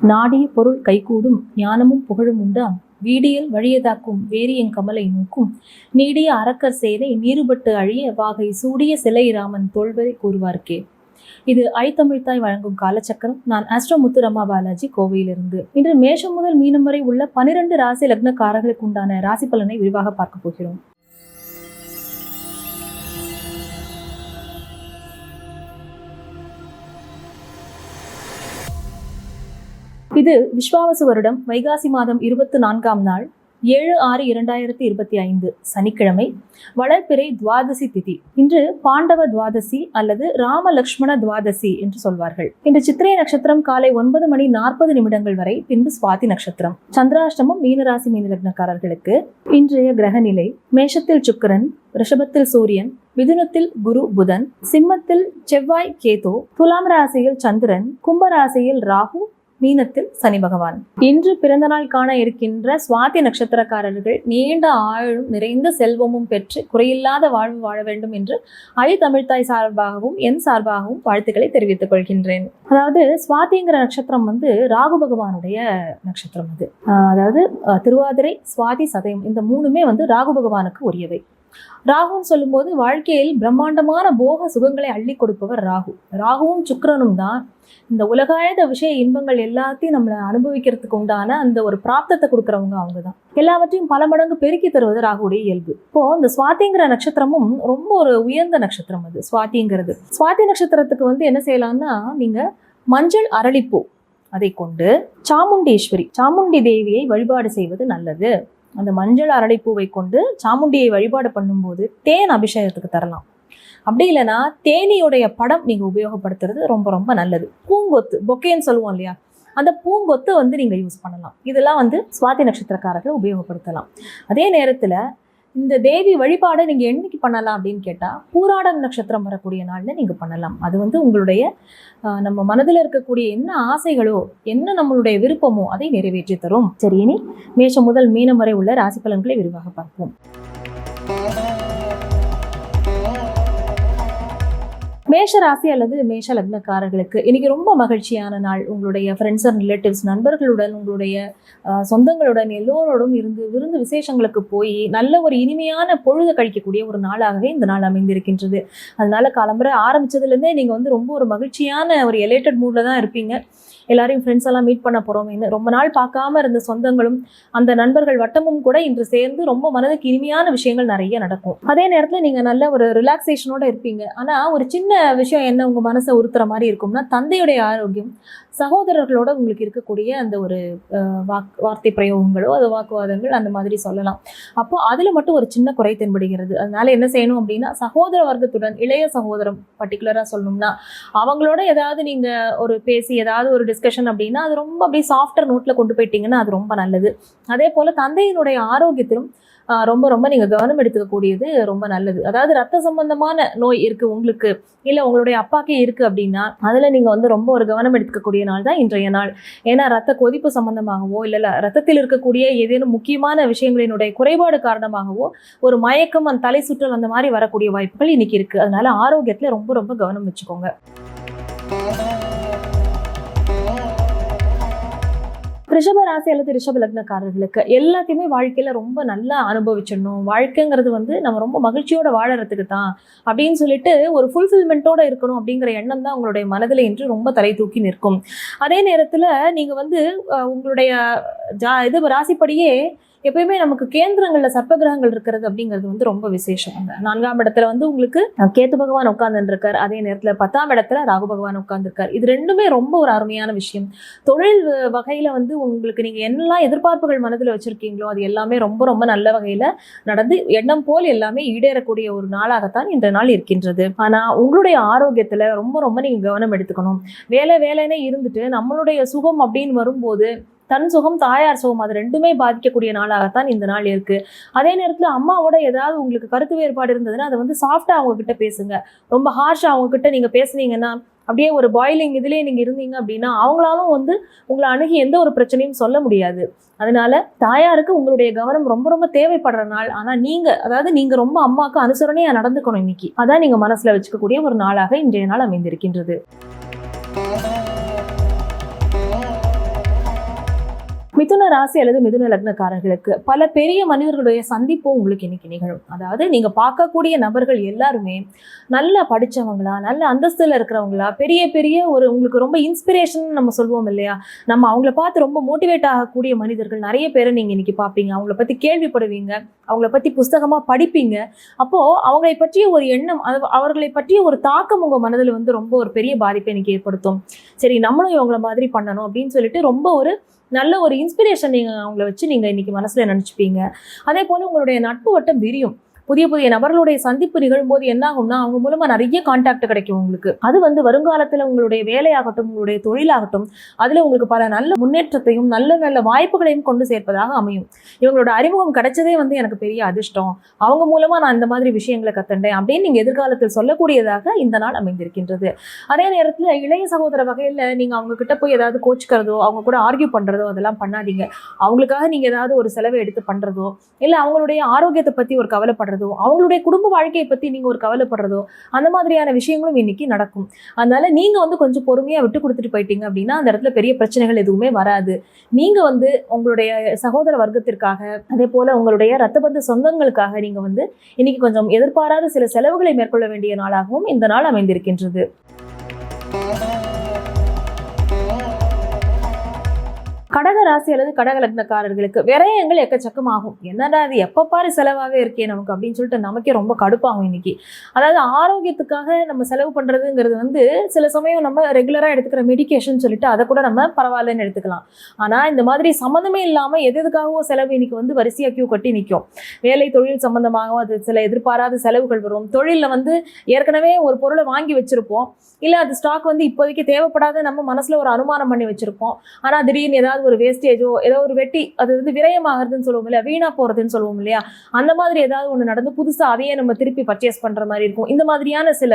நாடிய பொருள் கைகூடும் ஞானமும் புகழும் உண்டாம். வீடியல் வழியதாக்கும் வேரியங் கமலை நோக்கும். நீடிய அரக்கர் சேரை நீருபட்டு அழிய வாகை சூடிய சிலை ராமன் தோல்வரை கூறுவார்க்கே இது ஐத்தமிழ்தாய் வழங்கும் காலச்சக்கரம். நான் ஆஸ்ட்ரோ பாலாஜி கோவையிலிருந்து. இன்று மேஷம் முதல் மீனம் வரை உள்ள பனிரெண்டு ராசி லக்னக்காரர்களுக்கு உண்டான ராசி பலனை விரிவாக பார்க்க போகிறோம். இது விஸ்வாவசு வருடம் வைகாசி மாதம் இருபத்தி நான்காம் நாள் ஏழு ஆறு இரண்டாயிரத்தி இருபத்தி ஐந்து சனிக்கிழமை வளர்பிறை துவாதசி திதி. இன்று பாண்டவ துவாதசி அல்லது ராம லக்ஷ்மண துவாதசி என்று சொல்வார்கள். இன்று சித்திரை நட்சத்திரம் காலை ஒன்பது மணி நாற்பது நிமிடங்கள் வரை பின்பு சுவாதி நட்சத்திரம். சந்திராஷ்டமம் மீனராசி மீன லக்னக்காரர்களுக்கு இன்றைய கிரகநிலை மேஷத்தில் சுக்கரன் ரிஷபத்தில் சூரியன் மிதுனத்தில் குரு புதன் சிம்மத்தில் செவ்வாய் கேது துலாம் ராசியில் சந்திரன் கும்பராசியில் ராகு மீனத்தில் சனி பகவான். இன்று பிறந்த நாள் காண இருக்கின்ற சுவாதி நட்சத்திரக்காரர்கள் நீண்ட ஆயுளும் நிறைந்த செல்வமும் பெற்று குறையில்லாத வாழ்வு வாழ வேண்டும் என்று ஐ தமிழ்தாய் சார்பாகவும் என் சார்பாகவும் வாழ்த்துக்களை தெரிவித்துக் கொள்கின்றேன். அதாவது சுவாதிங்கிற நட்சத்திரம் வந்து ராகு பகவானுடைய நட்சத்திரம் அது. அதாவது திருவாதிரை சுவாதி சதயம் இந்த மூணுமே வந்து ராகு பகவானுக்கு உரியவை. ராகுன்னு சொல்லும்போது வாழ்க்கையில் பிரம்மாண்டமான போக சுகங்களை அள்ளி கொடுப்பவர் ராகு. ராகுவும் சுக்கரனும் தான். இந்த உலகாயத விஷய இன்பங்கள் எல்லாத்தையும் நம்மளை அனுபவிக்கிறதுக்கு உண்டான அந்த ஒரு பிராப்தத்தை கொடுக்குறவங்க அவங்க தான். எல்லாவற்றையும் பல மடங்கு பெருக்கி தருவது ராகுடைய இயல்பு. இப்போ இந்த சுவாத்திங்கிற நட்சத்திரமும் ரொம்ப ஒரு உயர்ந்த நட்சத்திரம் அது சுவாதிங்கிறது சுவாதி நட்சத்திரத்துக்கு வந்து என்ன செய்யலாம்னா நீங்க மஞ்சள் அரளிப்பூ அதை கொண்டு சாமுண்டீஸ்வரி சாமுண்டி தேவியை வழிபாடு செய்வது நல்லது. அந்த மஞ்சள் அரளிப்பூவை கொண்டு சாமுண்டியை வழிபாடு பண்ணும்போது தேன் அபிஷேகத்துக்கு தரலாம். அப்படி இல்லைன்னா தேனியுடைய படம் நீங்கள் உபயோகப்படுத்துறது ரொம்ப ரொம்ப நல்லது. பூங்கொத்து பொக்கேன்னு சொல்லுவோம் இல்லையா? அந்த பூங்கொத்து வந்து நீங்கள் யூஸ் பண்ணலாம். இதெல்லாம் வந்து சுவாதி நட்சத்திரக்காரர்கள் உபயோகப்படுத்தலாம். அதே நேரத்தில் இந்த தேவி வழிபாடை நீங்கள் என்னைக்கு பண்ணலாம் அப்படின்னு கேட்டால் பூராடம் நட்சத்திரம் வரக்கூடிய நாளில் நீங்கள் பண்ணலாம். அது வந்து உங்களுடைய நம்ம மனதில் இருக்கக்கூடிய என்ன ஆசைகளோ என்ன நம்மளுடைய விருப்பமோ அதை நிறைவேற்றி தரும். சரி இனி மேஷம் முதல் மீனம் வரை உள்ள ராசி பலன்களை விரிவாக பார்ப்போம். மேஷ ராசி அல்லது மேஷ லக்னக்காரர்களுக்கு இன்னைக்கு ரொம்ப மகிழ்ச்சியான நாள். உங்களுடைய ஃப்ரெண்ட்ஸ் அண்ட் ரிலேட்டிவ்ஸ் நண்பர்களுடன் உங்களுடைய சொந்தங்களுடன் எல்லோரோடும் இருந்து விருந்து விசேஷங்களுக்கு போய் நல்ல ஒரு இனிமையான பொழுது கழிக்கக்கூடிய ஒரு நாளாகவே இந்த நாள் அமைந்திருக்கின்றது. அதனால காலம்பரை ஆரம்பிச்சதுலேருந்தே நீங்கள் வந்து ரொம்ப ஒரு மகிழ்ச்சியான ஒரு எலேட்டட் மூடில் தான் இருப்பீங்க. எல்லாரையும் ஃப்ரெண்ட்ஸ் எல்லாம் மீட் பண்ண போகிறோம்னு ரொம்ப நாள் பார்க்காம இருந்த சொந்தங்களும் அந்த நண்பர்கள் வட்டமும் கூட இன்று சேர்ந்து ரொம்ப மனதுக்கு இனிமையான விஷயங்கள் நிறைய நடக்கும். அதே நேரத்தில் நீங்கள் நல்ல ஒரு ரிலாக்ஸேஷனோட இருப்பீங்க. ஆனால் ஒரு சின்ன விஷயம் என்ன உங்கள் மனசை உறுத்துற மாதிரி இருக்கும்னா தந்தையுடைய ஆரோக்கியம் சகோதரர்களோட உங்களுக்கு இருக்கக்கூடிய அந்த ஒரு வாக் வார்த்தை பிரயோகங்களோ அது வாக்குவாதங்கள் அந்த மாதிரி சொல்லலாம். அப்போ அதில் மட்டும் ஒரு சின்ன குறை தென்படுகிறது. அதனால என்ன செய்யணும் அப்படின்னா சகோதர வர்க்கத்துடன் இளைய சகோதரம் பர்டிகுலராக சொல்லணும்னா அவங்களோட ஏதாவது நீங்கள் ஒரு பேசி ஏதாவது ஒரு டிஸ்கஷன் அப்படின்னா அது ரொம்ப அப்படியே சாஃப்டர் நோட்டில் கொண்டு போயிட்டீங்கன்னா அது ரொம்ப நல்லது. அதே போல் தந்தையினுடைய ஆரோக்கியத்திலும் ரொம்ப ரொம்ப நீங்கள் கவனம் எடுத்துக்கக்கூடியது ரொம்ப நல்லது. அதாவது ரத்த சம்பந்தமான நோய் இருக்குது உங்களுக்கு இல்லை உங்களுடைய அப்பாக்கே இருக்குது அப்படின்னா அதில் நீங்கள் வந்து ரொம்ப ஒரு கவனம் எடுத்துக்கக்கூடிய நாள் தான் இன்றைய நாள். ஏன்னா ரத்த கொதிப்பு சம்பந்தமாகவோ இல்லை இல்லை ரத்தத்தில் இருக்கக்கூடிய ஏதேனும் முக்கியமான விஷயங்களினுடைய குறைபாடு காரணமாகவோ ஒரு மயக்கம் அந்த தலை சுற்றல் அந்த மாதிரி வரக்கூடிய வாய்ப்புகள் இன்றைக்கி இருக்குது அதனால் ஆரோக்கியத்தில் ரொம்ப ரொம்ப கவனம் வச்சுக்கோங்க. ரிஷப ராசி அல்லது ரிஷப லக்னக்காரர்களுக்கு எல்லாத்தையுமே வாழ்க்கையில ரொம்ப நல்லா அனுபவிச்சிடணும். வாழ்க்கைங்கிறது வந்து நம்ம ரொம்ப மகிழ்ச்சியோட வாழறதுக்கு தான் அப்படின்னு சொல்லிட்டு ஒரு ஃபுல்ஃபில்மெண்ட்டோட இருக்கணும் அப்படிங்கிற எண்ணம் தான் உங்களுடைய மனதில் இன்று ரொம்ப தலை தூக்கி நிற்கும். அதே நேரத்தில் நீங்கள் வந்து உங்களுடைய ஜா இது ராசிப்படியே எப்பயுமே நமக்கு கேந்திரங்களில் சர்ப்ப கிரகங்கள் இருக்கிறது அப்படிங்கிறது வந்து ரொம்ப விசேஷம். நான்காம் இடத்துல வந்து உங்களுக்கு கேத்து பகவான் உட்கார்ந்துருக்கார். அதே நேரத்தில் பத்தாம் இடத்துல ராகு பகவான் உட்கார்ந்துருக்கார். இது ரெண்டுமே ரொம்ப ஒரு அருமையான விஷயம். தொழில் வகையில் வந்து உங்களுக்கு நீங்கள் என்னெல்லாம் எதிர்பார்ப்புகள் மனதில் வச்சுருக்கீங்களோ அது எல்லாமே ரொம்ப ரொம்ப நல்ல வகையில் நடந்து எண்ணம் போல் எல்லாமே ஈடேறக்கூடிய ஒரு நாளாகத்தான் இந்த நாள் இருக்கின்றது. ஆனால் உங்களுடைய ஆரோக்கியத்தில் ரொம்ப ரொம்ப நீங்கள் கவனம் எடுத்துக்கணும். வேலை வேலைன்னே இருந்துட்டு நம்மளுடைய சுகம் அப்படின்னு வரும்போது தன் சுகம் தாயார் சுகம் அது ரெண்டுமே பாதிக்கக்கூடிய நாளாகத்தான் இந்த நாள் இருக்கு. அதே நேரத்தில் அம்மாவோட ஏதாவது உங்களுக்கு கருத்து வேறுபாடு இருந்ததுன்னா அதை வந்து சாஃப்டாக அவங்க கிட்ட பேசுங்க. ரொம்ப ஹார்ஷாக அவங்க கிட்ட நீங்கள் பேசுனீங்கன்னா அப்படியே ஒரு பாய்லிங் இதுலேயே நீங்கள் இருந்தீங்க அப்படின்னா அவங்களாலும் வந்து உங்களை அணுகி எந்த ஒரு பிரச்சனையும் சொல்ல முடியாது. அதனால தாயாருக்கு உங்களுடைய கவனம் ரொம்ப ரொம்ப தேவைப்படுற நாள். ஆனால் நீங்கள் அதாவது நீங்கள் ரொம்ப அம்மாவுக்கு அனுசரணையாக நடந்துக்கணும் இன்னைக்கு. அதான் நீங்கள் மனசில் வச்சுக்கக்கூடிய ஒரு நாளாக இன்றைய நாள் அமைந்திருக்கின்றது. மிதுன ராசி அல்லது மிதுன லக்னக்காரர்களுக்கு பல பெரிய மனிதர்களுடைய சந்திப்பும் உங்களுக்கு இன்னைக்கு நிகழும். அதாவது நீங்க பார்க்கக்கூடிய நபர்கள் எல்லாருமே நல்லா படிச்சவங்களா நல்ல அந்தஸ்தில் இருக்கிறவங்களா பெரிய பெரிய ஒரு உங்களுக்கு ரொம்ப இன்ஸ்பிரேஷன் நம்ம சொல்லுவோம் இல்லையா? நம்ம அவங்கள பார்த்து ரொம்ப மோட்டிவேட் ஆகக்கூடிய மனிதர்கள் நிறைய பேரை நீங்க இன்னைக்கு பார்ப்பீங்க. அவங்கள பத்தி கேள்விப்படுவீங்க. அவங்கள பத்தி புஸ்தகமா படிப்பீங்க. அப்போ அவங்களை பற்றிய ஒரு எண்ணம் அவர்களை பற்றிய ஒரு தாக்கம் உங்க மனதில் வந்து ரொம்ப ஒரு பெரிய பாதிப்பை இன்னைக்கு ஏற்படுத்தும். சரி நம்மளும் இவங்கள மாதிரி பண்ணணும் அப்படின்னு சொல்லிட்டு ரொம்ப ஒரு நல்ல ஒரு இன்ஸ்பிரேஷன் நீங்கள் அவங்கள வச்சு நீங்கள் இன்றைக்கி மனசில் நினச்சிப்பீங்க. அதே போல உங்களுடைய நட்பு வட்டம் விரியும். புதிய புதிய நபர்களுடைய சந்திப்பு நிகழும்போது என்ன ஆகும்னா அவங்க மூலமா நிறைய கான்டாக்ட் கிடைக்கும் உங்களுக்கு. அது வந்து வருங்காலத்தில் உங்களுடைய வேலையாகட்டும் உங்களுடைய தொழிலாகட்டும் அதுல உங்களுக்கு பல நல்ல முன்னேற்றத்தையும் நல்ல நல்ல வாய்ப்புகளையும் கொண்டு சேர்ப்பதாக அமையும். இவங்களோட அறிமுகம் கிடைச்சதே வந்து எனக்கு பெரிய அதிர்ஷ்டம். அவங்க மூலமா நான் இந்த மாதிரி விஷயங்களை கத்துண்டேன் அப்படின்னு நீங்க எதிர்காலத்தில் சொல்லக்கூடியதாக இந்த நாள் அமைந்திருக்கின்றது. அதே நேரத்தில் இளைய சகோதர வகையில் நீங்க அவங்க கிட்ட போய் ஏதாவது கோச்சிக்கிறதோ அவங்க கூட ஆர்கியூ பண்றதோ அதெல்லாம் பண்ணாதீங்க. அவங்களுக்காக நீங்க ஏதாவது ஒரு செலவை எடுத்து பண்றதோ இல்லை அவங்களுடைய ஆரோக்கியத்தை பத்தி ஒரு கவலைப்படுறதோ அவங்களுடைய குடும்ப வாழ்க்கையை பற்றி நீங்கள் ஒரு கவலைப்படுறதோ அந்த மாதிரியான விஷயங்களும் இன்னைக்கு நடக்கும். அதனால நீங்கள் வந்து கொஞ்சம் பொறுமையாக விட்டு கொடுத்துட்டு போயிட்டீங்க அப்படின்னா அந்த இடத்துல பெரிய பிரச்சனைகள் எதுவுமே வராது. நீங்கள் வந்து உங்களுடைய சகோதர வர்க்கத்திற்காக அதே போல் உங்களுடைய ரத்தபந்த சொந்தங்களுக்காக நீங்கள் வந்து இன்னைக்கு கொஞ்சம் எதிர்பாராத சில செலவுகளை மேற்கொள்ள வேண்டிய நாளாகவும் இந்த நாள் அமைந்திருக்கின்றது. கடக ராசி அல்லது கடக லக்னக்காரர்களுக்கு விரயங்கள் எக்கச்சக்கமாகும். என்னடா அது எப்போ பாரு செலவாகவே இருக்கே நமக்கு அப்படின்னு சொல்லிட்டு நமக்கே ரொம்ப கடுப்பாகும் இன்னைக்கு. அதாவது ஆரோக்கியத்துக்காக நம்ம செலவு பண்ணுறதுங்கிறது வந்து சில சமயம் நம்ம ரெகுலராக எடுத்துக்கிற மெடிகேஷன் சொல்லிட்டு அதை கூட நம்ம பரவாயில்லன்னு எடுத்துக்கலாம். ஆனால் இந்த மாதிரி சம்மந்தமே இல்லாமல் எது எதுக்காகவோ செலவு இன்னைக்கு வந்து வரிசையாக கியூ கட்டி நிற்கும் வேலை தொழில் சம்மந்தமாகவும் அது சில எதிர்பாராத செலவுகள் வரும். தொழிலில் வந்து ஏற்கனவே ஒரு பொருளை வாங்கி வச்சிருப்போம். இல்லை அது ஸ்டாக் வந்து இப்போதைக்கு தேவைப்படாத நம்ம மனசில் ஒரு அனுமானம் பண்ணி வச்சிருப்போம். ஆனால் திடீர்னு ஏதாவது ஒரு வேஸ்டேஜோ ஏதோ ஒரு வெட்டி அது வந்து விரயமாகிறதுன்னு சொல்லுவோம் இல்லையா? வீணா போகிறதுன்னு சொல்லுவோம் இல்லையா? அந்த மாதிரி ஏதாவது ஒன்று நடந்து புதுசாக அதையே நம்ம திருப்பி பர்ச்சேஸ் பண்ணுற மாதிரி இருக்கும். இந்த மாதிரியான சில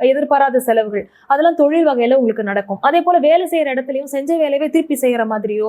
எதிர்பாராத செலவுகள். அதெல்லாம் தொழில் வகையில் உங்களுக்கு நடக்கும். அதே போல் வேலை செய்கிற இடத்துலையும் செஞ்ச வேலையவே திருப்பி செய்கிற மாதிரியோ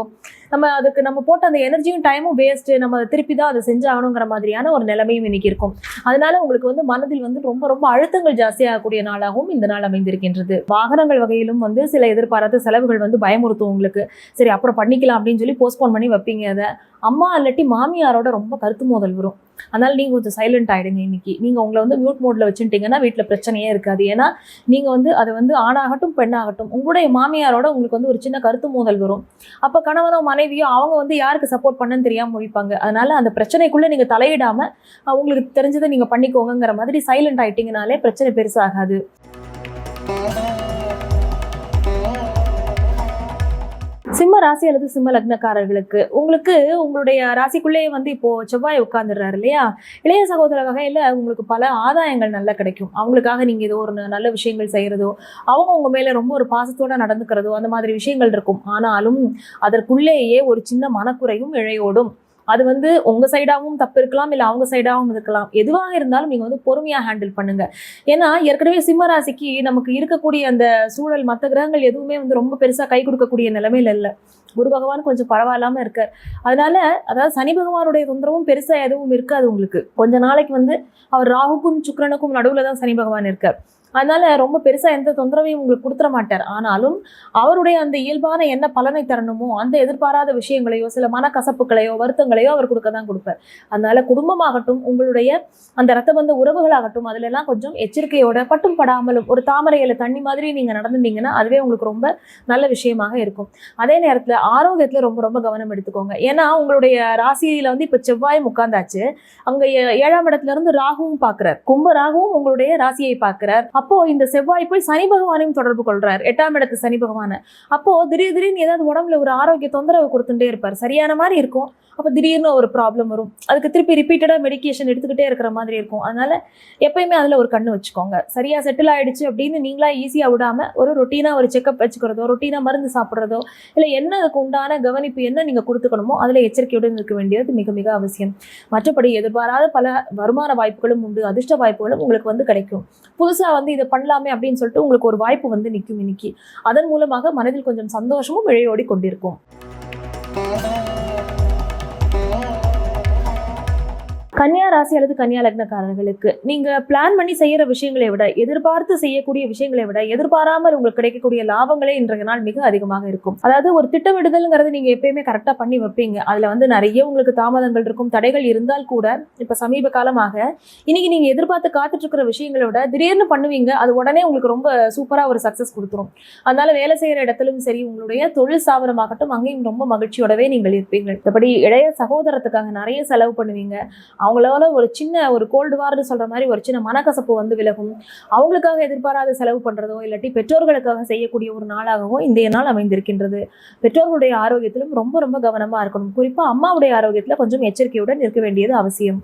நம்ம அதுக்கு நம்ம போட்ட அந்த எனர்ஜியும் டைமும் வேஸ்ட்டு நம்ம அதை திருப்பி தான் அதை செஞ்சாகணுங்கிற மாதிரியான ஒரு நிலைமையும் இன்னைக்கு இருக்கும். அதனால உங்களுக்கு வந்து மனதில் வந்து ரொம்ப ரொம்ப அழுத்தங்கள் ஜாஸ்தியாகக்கூடிய நாளாகவும் இந்த நாள் அமைந்திருக்கின்றது. வாகனங்கள் வகையிலும் வந்து சில எதிர்பாராத செலவுகள் வந்து பயமுறுத்தும் உங்களுக்கு. சரி அப்புறம் பண்ணிக்கலாம் அப்படின்னு சொல்லி போஸ்ட்போன் பண்ணி வைப்பீங்க அதை. அம்மா இல்லாட்டி மாமியாரோட ரொம்ப கருத்து மோதல் வரும். அதனால நீங்கள் கொஞ்சம் சைலண்ட் ஆகிடுங்க இன்னைக்கு. நீங்கள் உங்களை வந்து மியூட் மோடில் வச்சுட்டீங்கன்னா வீட்டில் பிரச்சனையே இருக்காது. ஏன்னா நீங்கள் வந்து அது வந்து ஆணாகட்டும் பெண்ணாகட்டும் உங்களுடைய மாமியாரோட உங்களுக்கு வந்து ஒரு சின்ன கருத்து மோதல் வரும். அப்போ கணவனோ மனைவியோ அவங்க வந்து யாருக்கு சப்போர்ட் பண்ணுன்னு தெரியாமல் முடிப்பாங்க அதனால் அந்த பிரச்சனைக்குள்ளே நீங்கள் தலையிடாமல் உங்களுக்கு தெரிஞ்சதை நீங்கள் பண்ணிக்கோங்கங்கிற மாதிரி சைலண்ட் ஆயிட்டீங்கனாலே பிரச்சனை பெருசாகாது. சிம்ம ராசி அல்லது சிம்ம லக்னக்காரர்களுக்கு உங்களுக்கு உங்களுடைய ராசிக்குள்ளேயே வந்து இப்போ செவ்வாய் உட்கார்ந்துடுறாரு இல்லையா? இளைய சகோதர வகையில் உங்களுக்கு பல ஆதாயங்கள் நல்லா கிடைக்கும். அவங்களுக்காக நீங்க ஏதோ ஒரு நல்ல விஷயங்கள் செய்யறதோ அவங்க உங்க மேல ரொம்ப ஒரு பாசத்தோட நடந்துக்கிறதோ அந்த மாதிரி விஷயங்கள் இருக்கும். ஆனாலும் அதற்குள்ளேயே ஒரு சின்ன மனக்குறையும் இழையோடும் அது வந்து உங்க சைடாகவும் தப்பு இருக்கலாம் இல்லை அவங்க சைடாகவும் இருக்கலாம். எதுவாக இருந்தாலும் நீங்க வந்து பொறுமையா ஹேண்டில் பண்ணுங்க. ஏன்னா ஏற்கனவே சிம்ம ராசிக்கு நமக்கு இருக்கக்கூடிய அந்த சூழல் மற்ற கிரகங்கள் எதுவுமே வந்து ரொம்ப பெருசா கை கொடுக்கக்கூடிய நிலைமையில இல்லை. குரு பகவான் கொஞ்சம் பரவாயில்லாம இருக்கார். அதனால அதாவது சனி பகவானுடைய தொந்தரவும் பெருசா எதுவும் இருக்காது உங்களுக்கு. கொஞ்ச நாளைக்கு வந்து அவர் ராகுக்கும் சுக்கரனுக்கும் நடுவுல தான் சனி பகவான் இருக்கார். அதனால ரொம்ப பெருசா எந்த தொந்தரவையும் உங்களுக்கு கொடுத்துட மாட்டார். ஆனாலும் அவருடைய அந்த இயல்பான என்ன பலனை தரணுமோ அந்த எதிர்பாராத விஷயங்களையோ சில மனக்கசப்புகளையோ வருத்தங்களையோ அவர் கொடுக்க தான் கொடுப்பார். அதனால குடும்பமாகட்டும் உங்களுடைய அந்த ரத்தபந்த உறவுகளாகட்டும் அதுல எல்லாம் கொஞ்சம் எச்சரிக்கையோட பட்டும் படாமலும் ஒரு தாமரையில தண்ணி மாதிரி நீங்க நடந்துட்டீங்கன்னா அதுவே உங்களுக்கு ரொம்ப நல்ல விஷயமாக இருக்கும். அதே நேரத்துல ஆரோக்கியத்துல ரொம்ப ரொம்ப கவனம் எடுத்துக்கோங்க. ஏன்னா உங்களுடைய ராசியில வந்து இப்ப செவ்வாயும் உட்கார்ந்தாச்சு. அங்க ஏ- ஏழாம் இடத்துல இருந்து ராகுவும் பாக்குறார். கும்ப ராகுவும் உங்களுடைய ராசியை பாக்குறார். அப்போ இந்த செவ்வாய் போய் சனி பகவானையும் தொடர்பு கொள்றாரு. எட்டாம் இடத்து சனி பகவானை. அப்போ திடீர் திடீர்னு ஏதாவது உடம்புல ஒரு ஆரோக்கிய தொந்தரவு கொடுத்துட்டே இருப்பார். சரியான மாதிரி இருக்கும். அப்போ திடீர்னு ஒரு ப்ராப்ளம் வரும். அதுக்கு திருப்பி ரிப்பீட்டடாக மெடிகேஷன் எடுத்துக்கிட்டே இருக்கிற மாதிரி இருக்கும். அதனால எப்பயுமே அதில் ஒரு கண்ணு வச்சுக்கோங்க. சரியாக செட்டில் ஆயிடுச்சு அப்படின்னு நீங்களா ஈஸியாக விடாம ஒரு ரொட்டீனாக ஒரு செக்கப் வச்சுக்கிறதோ ரொட்டீனாக மருந்து சாப்பிட்றதோ இல்லை என்ன அதுக்கு உண்டான கவனிப்பு என்ன நீங்கள் கொடுத்துக்கணுமோ அதில் எச்சரிக்கையுடன் இருக்க வேண்டியது மிக மிக அவசியம். மற்றபடி எதிர்பாராத பல வருமான வாய்ப்புகளும் உண்டு. அதிர்ஷ்ட வாய்ப்புகளும் உங்களுக்கு வந்து கிடைக்கும். புதுசாக வந்து இதை பண்ணலாமே அப்படின்னு சொல்லிட்டு உங்களுக்கு ஒரு வாய்ப்பு வந்து நிற்கும் இன்னைக்கு. அதன் மூலமாக மனதில் கொஞ்சம் சந்தோஷமும் இழையோடி கொண்டிருக்கும். கன்னியா ராசி அல்லது கன்னியா லக்னக்காரர்களுக்கு நீங்க பிளான் பண்ணி செய்யற விஷயங்களை விட எதிர்பார்த்து செய்யக்கூடிய விஷயங்களை விட எதிர்பாராமல் உங்களுக்கு கிடைக்கக்கூடிய லாபங்களே இன்றைய நாள் மிக அதிகமாக இருக்கும். அதாவது ஒரு திட்டமிடுதல்ங்கிறது நீங்க எப்பயுமே கரெக்டா பண்ணி வைப்பீங்க. அதுல வந்து நிறைய உங்களுக்கு தாமதங்கள் இருக்கும் தடைகள் இருந்தால் கூட இப்ப சமீப காலமாக இன்னைக்கு நீங்க எதிர்பார்த்து காத்துட்டு இருக்கிற விஷயங்களை விட திடீர்னு பண்ணுவீங்க அது உடனே உங்களுக்கு ரொம்ப சூப்பரா ஒரு சக்சஸ் கொடுத்துரும். அதனால வேலை செய்யற இடத்திலும் சரி உங்களுடைய தொழில் ஸ்தாபனமாகட்டும் அங்கேயும் ரொம்ப மகிழ்ச்சியோடவே நீங்கள் இருப்பீங்க. மற்றபடி இளைய சகோதரத்துக்காக நிறைய செலவு பண்ணுவீங்க. அவங்களால ஒரு சின்ன ஒரு கோல்டு வார்னு சொல்கிற மாதிரி ஒரு சின்ன மனக்கசப்பு வந்து விலகும். அவங்களுக்காக எதிர்பாராத செலவு பண்ணுறதோ இல்லாட்டி பெற்றோர்களுக்காக செய்யக்கூடிய ஒரு நாளாகவும் இன்றைய நாள் அமைந்திருக்கின்றது. பெற்றோர்களுடைய ஆரோக்கியத்திலும் ரொம்ப ரொம்ப கவனமாக இருக்கணும். குறிப்பாக அம்மாவுடைய ஆரோக்கியத்தில் கொஞ்சம் எச்சரிக்கையுடன் இருக்க வேண்டியது அவசியம்.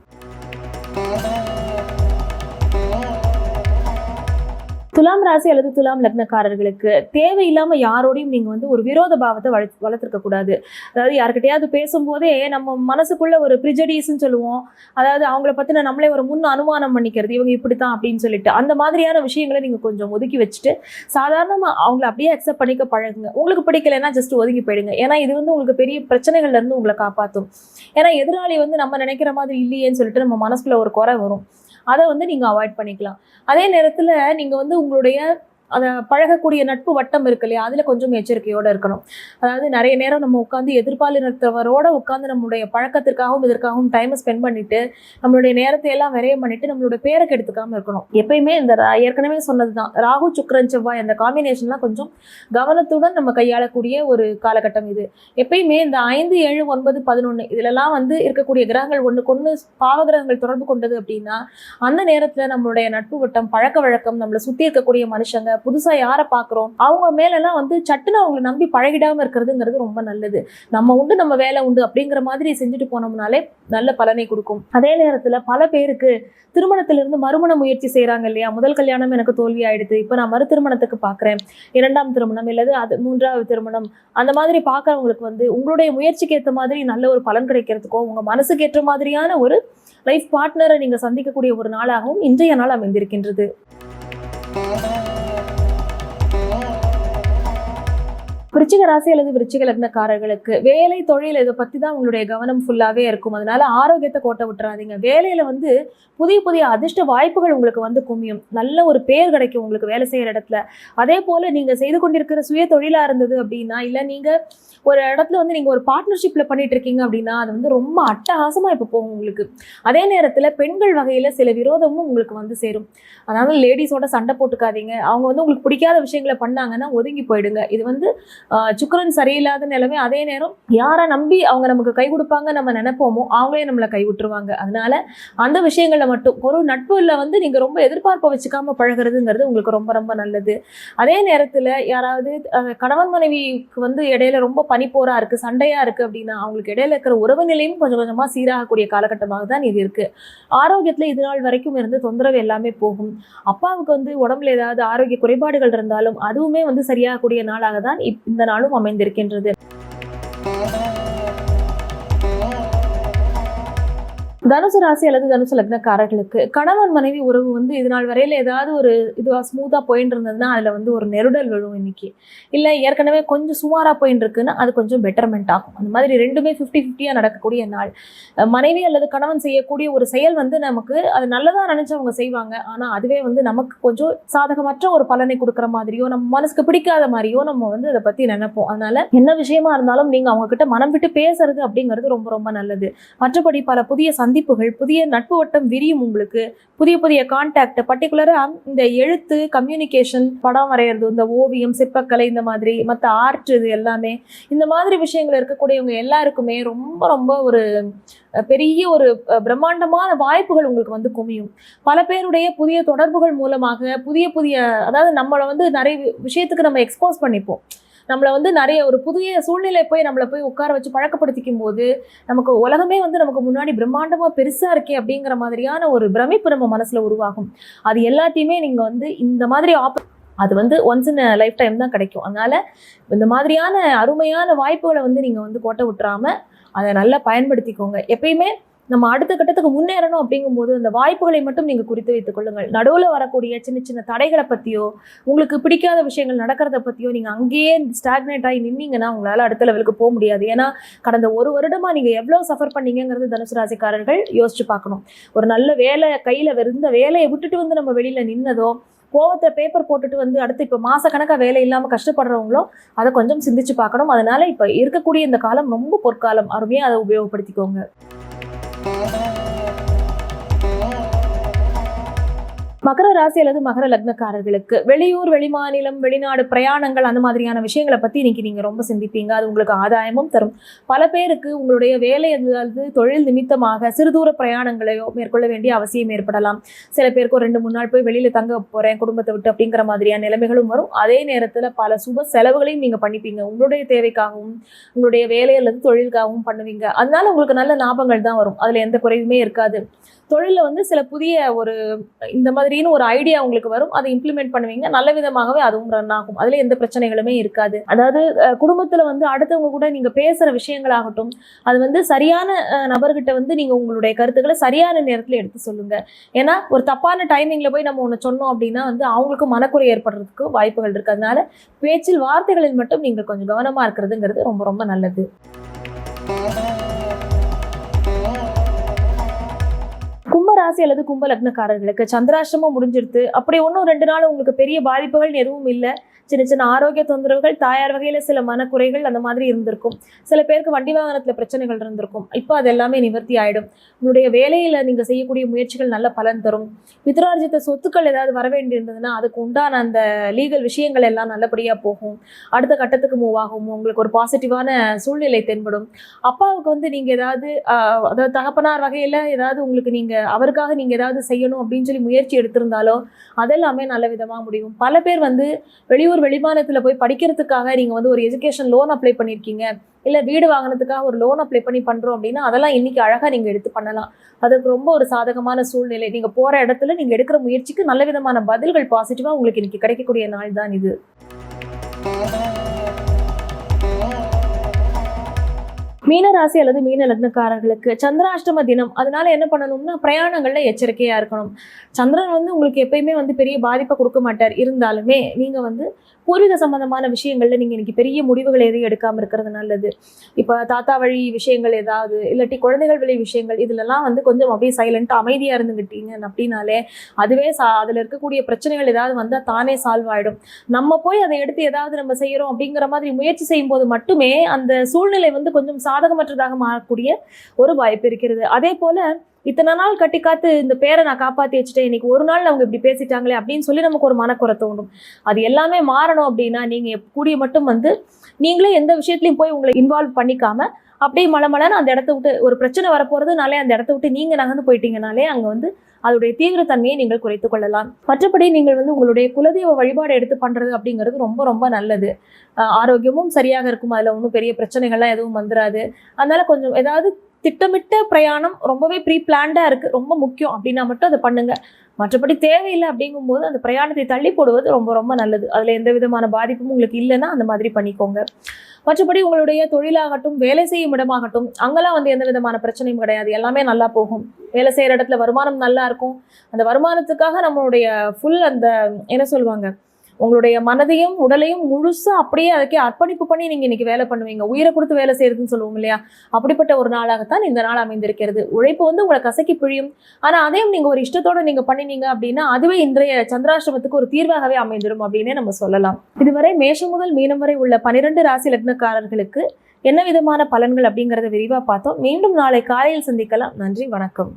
துலாம் ராசி அல்லது துலாம் லக்னக்காரர்களுக்கு தேவையில்லாம யாரோடையும் நீங்க வந்து ஒரு விரோத பாவத்தை வள வளர்த்துருக்க கூடாது. அதாவது யாருக்கிட்டையாவது பேசும்போதே நம்ம மனசுக்குள்ள ஒரு பிரிஜடிஸ்ன்னு சொல்லுவோம். அதாவது அவங்கள பத்தின நம்மளே ஒரு முன் அனுமானம் பண்ணிக்கிறது இவங்க இப்படித்தான் அப்படின்னு சொல்லிட்டு அந்த மாதிரியான விஷயங்களை நீங்க கொஞ்சம் ஒதுக்கி வச்சுட்டு சாதாரணமா அவங்கள அப்படியே அக்செப்ட் பண்ணிக்க பழகுங்க. உங்களுக்கு பிடிக்கலைன்னா ஜஸ்ட் ஒதுக்கி போயிடுங்க. ஏன்னா இது வந்து உங்களுக்கு பெரிய பிரச்சனைகள்ல இருந்து உங்களை காப்பாற்றும் ஏன்னா எதிராளி வந்து நம்ம நினைக்கிற மாதிரி இல்லையேன்னு சொல்லிட்டு நம்ம மனசுக்குள்ள ஒரு குறை வரும். அதை வந்து நீங்கள் அவாய்ட் பண்ணிக்கலாம். அதே நேரத்தில் நீங்கள் வந்து உங்களுடைய அதை பழகக்கூடிய நட்பு வட்டம் இருக்கு இல்லையா? அதில் கொஞ்சம் எச்சரிக்கையோடு இருக்கணும். அதாவது நிறைய நேரம் நம்ம உட்காந்து எதிர்பாலினத்தவரோட உட்காந்து நம்மளுடைய பழக்கத்திற்காகவும் இதற்காகவும் டைமை ஸ்பெண்ட் பண்ணிட்டு நம்மளுடைய நேரத்தை எல்லாம் விரையம் பண்ணிட்டு நம்மளோட பேரை எடுத்துக்காமல் இருக்கணும். எப்பயுமே இந்த ஏற்கனவே சொன்னது தான் ராகு சுக்ரன் செவ்வாய் அந்த காம்பினேஷன்லாம் கொஞ்சம் கவனத்துடன் நம்ம கையாளக்கூடிய ஒரு காலகட்டம் இது. எப்பயுமே இந்த ஐந்து ஏழு ஒன்பது பதினொன்று இதிலெல்லாம் வந்து இருக்கக்கூடிய கிரகங்கள் ஒன்றுக்கு ஒன்று பாவகிரகங்கள் தொடர்பு கொண்டது அப்படின்னா அந்த நேரத்தில் நம்மளுடைய நட்பு வட்டம் பழக்க வழக்கம் நம்மளை சுற்றி இருக்கக்கூடிய மனுஷங்க புதுசாக யாரை பார்க்குறோம்? அவங்க மேலெல்லாம் வந்து சட்டுன்னு அவங்களை நம்பி பழகிடாம இருக்கிறதுங்கிறது ரொம்ப நல்லது. நம்ம உண்டு நம்ம வேலை உண்டு அப்படிங்கிற மாதிரி செஞ்சுட்டு போனோம்னாலே நல்ல பலனை கொடுக்கும். அதே நேரத்தில் பல பேருக்கு திருமணத்திலிருந்து மறுமண முயற்சி செய்கிறாங்க இல்லையா? முதல் கல்யாணம் எனக்கு தோல்வி ஆயிடுது. இப்போ நான் மறு திருமணத்துக்கு பார்க்குறேன். இரண்டாம் திருமணம் இல்லது அது மூன்றாவது திருமணம். அந்த மாதிரி பார்க்குறவங்களுக்கு வந்து உங்களுடைய முயற்சிக்கு ஏற்ற மாதிரி நல்ல ஒரு பலன் கிடைக்கிறதுக்கோ உங்கள் மனசுக்கு ஏற்ற மாதிரியான ஒரு லைஃப் பார்ட்னரை நீங்கள் சந்திக்கக்கூடிய ஒரு நாளாகவும் இன்றைய நாள் அமைந்திருக்கின்றது. விருச்சிக ராசி அல்லது விருச்சிக லக்னக்காரர்களுக்கு வேலை தொழில் இதை பற்றி தான் உங்களுடைய கவனம் ஃபுல்லாகவே இருக்கும். அதனால ஆரோக்கியத்தை கோட்டை விட்டுறாதீங்க. வேலையில் வந்து புதிய புதிய அதிர்ஷ்ட வாய்ப்புகள் உங்களுக்கு வந்து குமியும். நல்ல ஒரு பேர் கிடைக்கும் உங்களுக்கு வேலை செய்கிற இடத்துல. அதே போல் நீங்கள் செய்து கொண்டிருக்கிற சுய தொழிலாக இருந்தது அப்படின்னா இல்லை நீங்கள் ஒரு இடத்துல வந்து நீங்கள் ஒரு பார்ட்னர்ஷிப்பில் பண்ணிட்டு இருக்கீங்க அப்படின்னா அது வந்து ரொம்ப அட்டகாசமாக இப்போ போகும் உங்களுக்கு. அதே நேரத்தில் பெண்கள் வகையில் சில விரோதமும் உங்களுக்கு வந்து சேரும். அதனால லேடிஸோட சண்டை போட்டுக்காதீங்க. அவங்க வந்து உங்களுக்கு பிடிக்காத விஷயங்களை பண்ணாங்கன்னா ஒதுங்கி போயிடுங்க. இது வந்து சுக்கரன் சரியில்லாத நிலைமை அதே நேரம் யாரை நம்பி அவங்க நமக்கு கை கொடுப்பாங்க நம்ம நினைப்போமோ அவங்களே நம்மளை கை விட்டுருவாங்க. அதனால அந்த விஷயங்களில் மட்டும் ஒரு நட்புல வந்து நீங்கள் ரொம்ப எதிர்பார்ப்பை வச்சுக்காம பழகுறதுங்கிறது உங்களுக்கு ரொம்ப ரொம்ப நல்லது. அதே நேரத்தில் யாராவது கணவன் மனைவிக்கு வந்து இடையில ரொம்ப பனிப்போரா இருக்கு சண்டையா இருக்கு அப்படின்னா அவங்களுக்கு இடையில இருக்கிற உறவு நிலையும் கொஞ்சம் கொஞ்சமா சீராகக்கூடிய காலகட்டமாக தான் இது இருக்கு. ஆரோக்கியத்துல இது நாள் வரைக்கும் இருந்து தொந்தரவு எல்லாமே போகும். அப்பாவுக்கு வந்து உடம்புல ஏதாவது ஆரோக்கிய குறைபாடுகள் இருந்தாலும் அதுவுமே வந்து சரியாகக்கூடிய நாளாக தான் இப்- இந்த நாளும் அமைந்திருக்கின்றது. தனுசு ராசி அல்லது தனுசு லக்னக்காரர்களுக்கு கணவன் மனைவி உறவு வந்து இது நாள் வரையில ஏதாவது ஒரு இதுவாக ஸ்மூத்தாக போயின்னு இருந்ததுன்னா அதில் வந்து ஒரு நெருடல் விழும் இன்னைக்கு. இல்லை ஏற்கனவே கொஞ்சம் சுமாராக போயின்னு இருக்குன்னா அது கொஞ்சம் பெட்டர்மெண்ட் ஆகும். அந்த மாதிரி ரெண்டுமே ஃபிஃப்டி ஃபிஃப்டியாக நடக்கக்கூடிய நாள். மனைவி அல்லது கணவன் செய்யக்கூடிய ஒரு செயல் வந்து நமக்கு அது நல்லதாக நினைச்சு அவங்க செய்வாங்க. ஆனால் அதுவே வந்து நமக்கு கொஞ்சம் சாதகமற்ற ஒரு பலனை கொடுக்குற மாதிரியோ நம்ம மனசுக்கு பிடிக்காத மாதிரியோ நம்ம வந்து அதை பற்றி நினைப்போம். அதனால என்ன விஷயமா இருந்தாலும் நீங்கள் அவங்க கிட்ட மனம் விட்டு பேசுறது அப்படிங்கிறது ரொம்ப ரொம்ப நல்லது. மற்றபடி பல புதிய சந்திப்புகள் புதிய நட்பு வட்டம் விரியும் உங்களுக்கு. புதிய புதிய கான்டாக்ட் பர்டிகுலராக இந்த எழுத்து கம்யூனிகேஷன் படம் வரைகிறது இந்த ஓவியம் சிற்பக்கலை இந்த மாதிரி மற்ற ஆர்ட் இது எல்லாமே. இந்த மாதிரி விஷயங்கள் இருக்கக்கூடியவங்க எல்லாருக்குமே ரொம்ப ரொம்ப ஒரு பெரிய ஒரு பிரம்மாண்டமான வாய்ப்புகள் உங்களுக்கு வந்து குமியும். பல பேருடைய புதிய தொடர்புகள் மூலமாக புதிய புதிய அதாவது நம்மளை வந்து நிறைய விஷயத்துக்கு நம்ம எக்ஸ்போஸ் பண்ணிப்போம். நம்மளை வந்து நிறைய ஒரு புதிய சூழ்நிலை போய் நம்மளை போய் உட்கார வச்சு பழக்கப்படுத்திக்கும் போது நமக்கு உலகமே வந்து நமக்கு முன்னாடி பிரம்மாண்டமாக பெருசாக இருக்கே அப்படிங்கிற மாதிரியான ஒரு பிரமிப்பு நம்ம மனசில் உருவாகும். அது எல்லாத்தையுமே நீங்கள் வந்து இந்த மாதிரி ஆப் அது வந்து ஒன்ஸ் இன் லைஃப் டைம் தான் கிடைக்கும். அதனால இந்த மாதிரியான அருமையான வாய்ப்புகளை வந்து நீங்கள் வந்து கோட்டை விட்டுறாமல் அதை நல்லா பயன்படுத்திக்கோங்க. எப்பயுமே நம்ம அடுத்த கட்டத்துக்கு முன்னேறணும் அப்படிங்கும்போது அந்த வாய்ப்புகளை மட்டும் நீங்கள் குறித்து வைத்துக் கொள்ளுங்கள். நடுவில் வரக்கூடிய சின்ன சின்ன தடைகளை பற்றியோ உங்களுக்கு பிடிக்காத விஷயங்கள் நடக்கிறத பற்றியோ நீங்கள் அங்கேயே ஸ்டாக்னேட் ஆகி நின்னீங்கன்னா உங்களால் அடுத்த லெவலுக்கு போக முடியாது. ஏன்னா கடந்த ஒரு வருடமாக நீங்கள் எவ்வளோ சஃபர் பண்ணீங்கங்கிறது தனுசு ராசிக்காரர்கள் யோசிச்சு பார்க்கணும். ஒரு நல்ல வேலை கையில் இருந்த வேலையை விட்டுட்டு வந்து நம்ம வெளியில் நின்னதோ கோவத்தை பேப்பர் போட்டுட்டு வந்து அடுத்து இப்போ மாதக்கணக்காக வேலை இல்லாமல் கஷ்டப்படுறவங்களும் அதை கொஞ்சம் சிந்திச்சு பார்க்கணும். அதனால இப்போ இருக்கக்கூடிய இந்த காலம் ரொம்ப பொற்காலம். அருமையாக அதை உபயோகப்படுத்திக்கோங்க. Thank you. மகர ராசி அல்லது மகர லக்னக்காரர்களுக்கு வெளியூர் வெளிமாநிலம் வெளிநாடு பிரயாணங்கள் அந்த மாதிரியான விஷயங்களை பற்றி இன்னைக்கு நீங்கள் ரொம்ப சிந்திப்பீங்க. அது உங்களுக்கு ஆதாயமும் தரும். பல பேருக்கு உங்களுடைய வேலை அல்லது தொழில் நிமித்தமாக சிறுதூர பிரயாணங்களையோ மேற்கொள்ள வேண்டிய அவசியம் ஏற்படலாம். சில பேருக்கு ஒரு ரெண்டு மூணு நாள் போய் வெளியில் தங்க போகிறேன் குடும்பத்தை விட்டு அப்படிங்கிற மாதிரியான நிலைமைகளும் வரும். அதே நேரத்தில் பல சுப செலவுகளையும் நீங்கள் பண்ணிப்பீங்க. உங்களுடைய தேவைக்காகவும் உங்களுடைய வேலை அல்லது தொழிலுக்காகவும் பண்ணுவீங்க. அதனால உங்களுக்கு நல்ல லாபங்கள் தான் வரும். அதில் எந்த குறைவுமே இருக்காது. தொழிலில் வந்து சில புதிய ஒரு இந்த மாதிரி அப்படின்னு ஒரு ஐடியா உங்களுக்கு வரும் அதை இம்ப்ளிமெண்ட் பண்ணுவீங்க. நல்ல விதமாகவே அதுவும் ரன் ஆகும். அதில் எந்த பிரச்சனைகளுமே இருக்காது. அதாவது குடும்பத்தில் குடும்பத்துல வந்து அடுத்தவங்க கூட நீங்க பேசுற விஷயங்களாகட்டும் அது வந்து சரியான நபர்கிட்ட வந்து நீங்க உங்களுடைய கருத்துக்களை சரியான நேரத்தில் எடுத்து சொல்லுங்க. ஏன்னா ஒரு தப்பான டைமிங்ல போய் நம்ம ஒன்று சொன்னோம் அப்படின்னா வந்து அவங்களுக்கு மனக்குறை ஏற்படுறதுக்கு வாய்ப்புகள் இருக்கு. அதனால பேச்சில் வார்த்தைகளில் மட்டும் நீங்கள் கொஞ்சம் கவனமாக இருக்கிறதுங்கிறது ரொம்ப ரொம்ப நல்லது. கும்பராசி அல்லது கும்ப லக்னக்காரர்களுக்கு சந்திராசிரமம் முடிஞ்சிருது அப்படி ஒன்றும் ரெண்டு நாள் உங்களுக்கு பெரிய பாதிப்புகள் எதுவும் இல்லை. சின்ன சின்ன ஆரோக்கிய தொந்தரவுகள் தாயார் வகையில் சில மனக்குறைகள் அந்த மாதிரி இருந்திருக்கும். சில பேருக்கு வண்டி வாகனத்தில் பிரச்சனைகள் இருந்திருக்கும். இப்போ அது எல்லாமே நிவர்த்தி ஆயிடும். உங்களுடைய வேலையில் நீங்கள் செய்யக்கூடிய முயற்சிகள் நல்ல பலன் தரும். பித்ரார்ஜித்த சொத்துக்கள் ஏதாவது வர வேண்டியிருந்ததுன்னா அதுக்கு உண்டான அந்த லீகல் விஷயங்கள் எல்லாம் நல்லபடியாக போகும். அடுத்த கட்டத்துக்கு மூவ் ஆகும். உங்களுக்கு ஒரு பாசிட்டிவான சூழ்நிலை தென்படும். அப்பாவுக்கு வந்து நீங்கள் ஏதாவது ஆஹ், அதாவது தகப்பனார் வகையில் ஏதாவது உங்களுக்கு நீங்கள் அவங்களுக்காக நீங்கள் ஏதாவது செய்யணும் அப்படின்னு சொல்லி முயற்சி எடுத்திருந்தாலோ அதெல்லாமே நல்ல விதமாக முடியும். பல பேர் வந்து வெளியூர் வெளிமாநிலத்தில் போய் படிக்கிறதுக்காக நீங்கள் வந்து ஒரு எஜுகேஷன் லோன் அப்ளை பண்ணியிருக்கீங்க இல்லை வீடு வாங்கினதுக்காக ஒரு லோன் அப்ளை பண்ணி பண்ணுறோம் அப்படின்னா அதெல்லாம் இன்றைக்கி அழகாக நீங்கள் எடுத்து பண்ணலாம். அதுக்கு ரொம்ப ஒரு சாதகமான சூழ்நிலை. நீங்கள் போகிற இடத்துல நீங்கள் எடுக்கிற முயற்சிக்கு நல்ல விதமான பதில்கள் பாசிட்டிவாக உங்களுக்கு இன்றைக்கி கிடைக்கக்கூடிய நாள் தான் இது. மீனராசி அல்லது மீன லக்னக்காரர்களுக்கு சந்திராஷ்டம தினம். அதனால என்ன பண்ணணும்னா பிரயாணங்கள்ல எச்சரிக்கையா இருக்கணும். சந்திரன் வந்து உங்களுக்கு எப்பயுமே வந்து பெரிய பாதிப்பை கொடுக்க மாட்டார். இருந்தாலுமே நீங்க வந்து பூர்வீக சம்பந்தமான விஷயங்கள்ல நீங்க இன்னைக்கு பெரிய முடிவுகள் எதையும் எடுக்காம இருக்கிறது நல்லது. இப்போ தாத்தா வழி விஷயங்கள் ஏதாவது இல்லாட்டி குழந்தைகள் வழி விஷயங்கள் இதுலலாம் வந்து கொஞ்சம் அப்படியே சைலண்டா அமைதியா இருந்துகிட்டீங்க அப்படின்னாலே அதுவே சா அதுல இருக்கக்கூடிய பிரச்சனைகள் ஏதாவது வந்தா தானே சால்வ் ஆயிடும். நம்ம போய் அதை எடுத்து ஏதாவது நம்ம செய்யறோம் அப்படிங்கிற மாதிரி முயற்சி செய்யும் போது மட்டுமே அந்த சூழ்நிலை வந்து கொஞ்சம் சாதகமற்றதாக மாறக்கூடிய ஒரு வாய்ப்பு இருக்கிறது. அதே போல இத்தனை நாள் கட்டி காத்து இந்த பேரை நான் காப்பாற்றி வச்சுட்டேன். இன்னைக்கு ஒரு நாள் அவங்க இப்படி பேசிட்டாங்களே அப்படின்னு சொல்லி நமக்கு ஒரு மனக்குறை தோணும் அது எல்லாமே மாறணும் அப்படின்னா நீங்கள் கூடிய மட்டும் வந்து நீங்களே எந்த விஷயத்துலையும் போய் உங்களை இன்வால்வ் பண்ணிக்காம அப்படியே மலமலன்னு அந்த இடத்த விட்டு ஒரு பிரச்சனை வரப்போகிறதுனாலே அந்த இடத்த விட்டு நீங்கள் நகர்ந்து போயிட்டீங்கனாலே அங்கே வந்து அதோடைய தீவிரத்தன்மையை நீங்கள் குறைத்து கொள்ளலாம். மற்றபடி நீங்கள் வந்து உங்களுடைய குலதெய்வ வழிபாடு எடுத்து பண்ணுறது அப்படிங்கிறது ரொம்ப ரொம்ப நல்லது. ஆரோக்கியமும் சரியாக இருக்கும். அதில் ஒன்றும் பெரிய பிரச்சனைகள்லாம் எதுவும் வந்துடாது அதனால கொஞ்சம் ஏதாவது திட்டமிட்ட பிரயாணம் ரொம்பவே ப்ரீ பிளான்டாக இருக்குது ரொம்ப முக்கியம். அப்படின்னா மட்டும் அதை பண்ணுங்கள் மற்றபடி தேவையில்லை அப்படிங்கும்போது அந்த பிரயாணத்தை தள்ளி போடுவது ரொம்ப ரொம்ப நல்லது. அதில் எந்த விதமான பாதிப்பும் உங்களுக்கு இல்லைன்னா அந்த மாதிரி பண்ணிக்கோங்க. மற்றபடி உங்களுடைய தொழிலாகட்டும் வேலை செய்யும் இடமாகட்டும் அங்கெல்லாம் வந்து எந்த விதமான பிரச்சனையும் கிடையாது. எல்லாமே நல்லா போகும். வேலை செய்கிற இடத்துல வருமானம் நல்லா இருக்கும். அந்த வருமானத்துக்காக நம்மளுடைய ஃபுல் அந்த என்ன சொல்லுவாங்க உங்களுடைய மனதையும் உடலையும் முழுசா அப்படியே அதுக்கே அர்ப்பணிப்பு பண்ணி நீங்க இன்னைக்கு வேலை பண்ணுவீங்க. உயிரை கொடுத்து வேலை செய்யறதுன்னு சொல்லுவோம் இல்லையா? அப்படிப்பட்ட ஒரு நாளாகத்தான் இந்த நாள் அமைந்திருக்கிறது. உழைப்பு வந்து உங்களை கசக்கி பிழியும். ஆனா அதையும் நீங்க ஒரு இஷ்டத்தோட நீங்க பண்ணினீங்க அப்படின்னா அதுவே இன்றைய சந்திராசிரமத்துக்கு ஒரு தீர்வாகவே அமைந்திரும் அப்படின்னே நம்ம சொல்லலாம். இதுவரை மேஷம் முதல் மீனம் வரை உள்ள பனிரெண்டு ராசி லக்னக்காரர்களுக்கு என்ன விதமான பலன்கள் அப்படிங்கறத விரிவா பார்த்தோம். மீண்டும் நாளை காலையில் சந்திக்கலாம். நன்றி வணக்கம்.